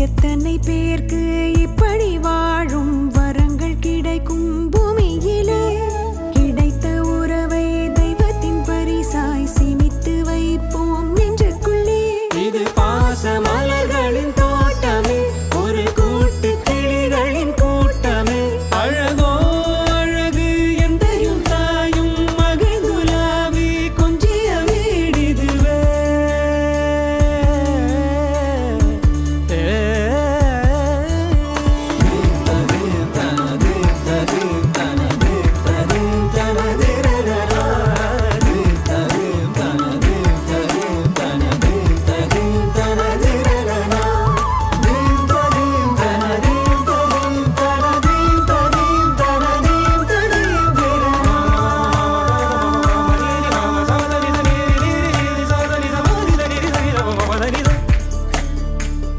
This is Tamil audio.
எத்தனை பேர்க்கு